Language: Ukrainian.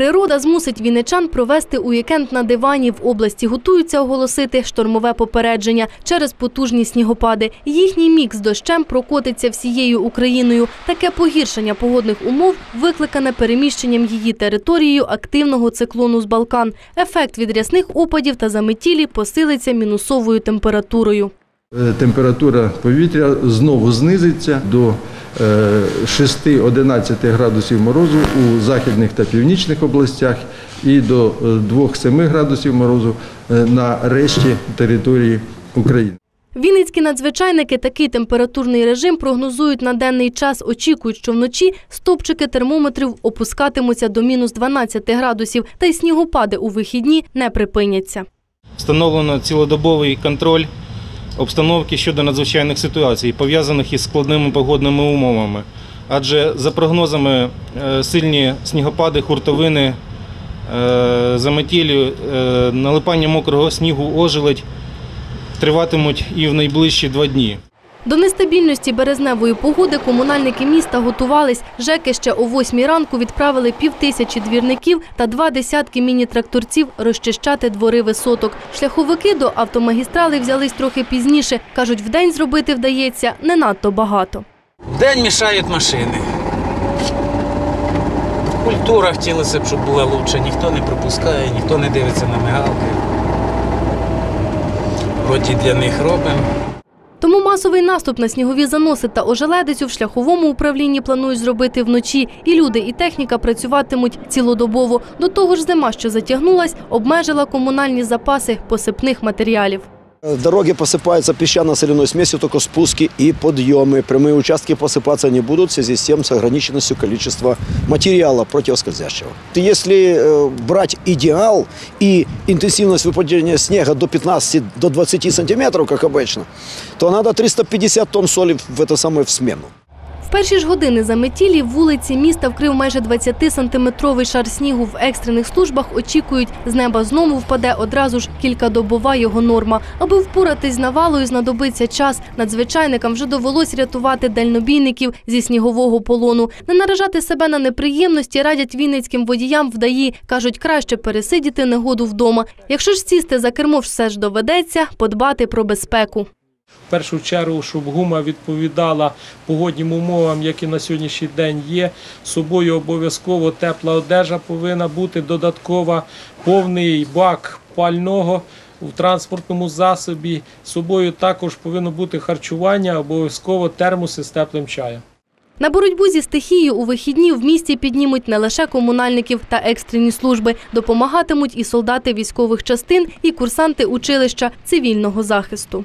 Природа змусить вінничан провести уікенд на дивані. В області готуються оголосити штормове попередження через потужні снігопади. Їхній мікс з дощем прокотиться всією Україною. Таке погіршення погодних умов викликане переміщенням її територією активного циклону з Балкан. Ефект від рясних опадів та заметілі посилиться мінусовою температурою. Е, Температура повітря знову знизиться до 6-11 градусів морозу у західних та північних областях і до е, 2-7 градусів морозу е, на решті території України. Вінницькі надзвичайники такий температурний режим прогнозують на денний час. Очікують, що вночі стопчики термометрів опускатимуться до мінус 12 градусів, та й снігопади у вихідні не припиняться. Встановлено цілодобовий контроль обстановки щодо надзвичайних ситуацій, пов'язаних із складними погодними умовами. Адже за прогнозами е, сильні снігопади, хуртовини, е, заметілі, е, налипання мокрого снігу, ожеледь триватимуть і в найближчі два дні. До нестабільності березневої погоди комунальники міста готувались. ЖЕКи ще о 8 ранку відправили півтисячі двірників та два десятки міні-тракторців розчищати двори висоток. Шляховики до автомагістрали взялись трохи пізніше. Кажуть, вдень зробити вдається не надто багато. День мішають машини. Культура хотілося б, щоб була лучше. Ніхто не пропускає, ніхто не дивиться на мигалки. Хоч для них робимо. Тому масовий наступ на снігові заноси та ожеледицю в шляховому управлінні планують зробити вночі. І люди, і техніка працюватимуть цілодобово. До того ж, зима, що затягнулась, обмежила комунальні запаси посипних матеріалів. Дороги посыпаются песчано-соляной смесью, только спуски и подъемы. Прямые участки посыпаться не будут в связи с тем, с ограниченностью количества материала противоскользящего. Если брать идеал и интенсивность выпадения снега до 15 до 20 сантиметров, как обычно, то надо 350 тонн соли в это самое в смену. В перші ж години заметілі вулиці міста вкрив майже 20-сантиметровий шар снігу. В екстрених службах очікують, з неба знову впаде одразу ж кількадобова його норма. Аби впоратись з навалою, знадобиться час. Надзвичайникам вже довелось рятувати дальнобійників зі снігового полону. Не наражати себе на неприємності радять вінницьким водіям вдаї. Кажуть, краще пересидіти негоду вдома. Якщо ж сісти за кермо все ж доведеться, подбати про безпеку. В першу чергу, щоб гума відповідала погоднім умовам, які на сьогоднішній день є. З собою обов'язково тепла одежа повинна бути додаткова, повний бак пального в транспортному засобі. З собою також повинно бути харчування, обов'язково термоси з теплим чаєм. На боротьбу зі стихією у вихідні в місті піднімуть не лише комунальників та екстрені служби. Допомагатимуть і солдати військових частин, і курсанти училища цивільного захисту.